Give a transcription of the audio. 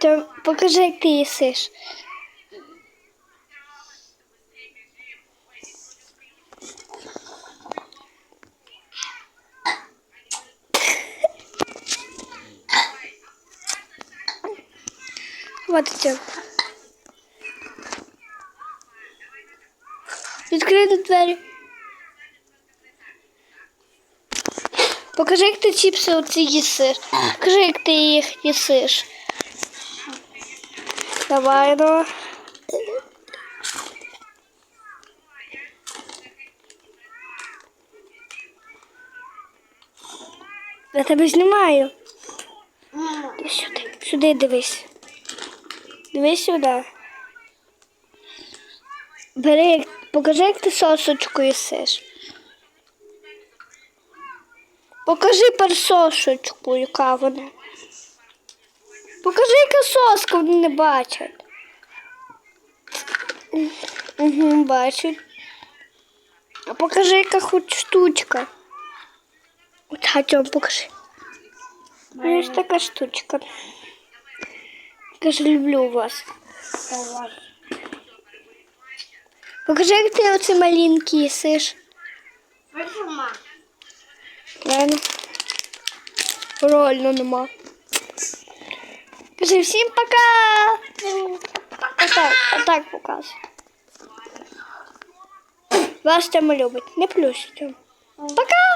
То покажи, як ти їсиш. Це. Відкрити двері. Покажи, як ти чіпси оці їсиш. Покажи, як ти їх їсиш. Давай, ну. Я тебе знімаю. Сюди. Сюди дивись. Дивись сюди. Бери, покажи, як ти сосочку їсиш. Покажи пер сосочку, яка вона. Покажи, яка соска, вони не бачать. Угу. А покажи, яка хоч штучка. От Артем, покажи. Ось така штучка. Каже, люблю вас. Покажи, як ти оці малинки їсиш. Реально. Реально нема. Кажи всім пока. Отак, отак показ. Вас Тема любить. Не плюс. Тьом. Пока.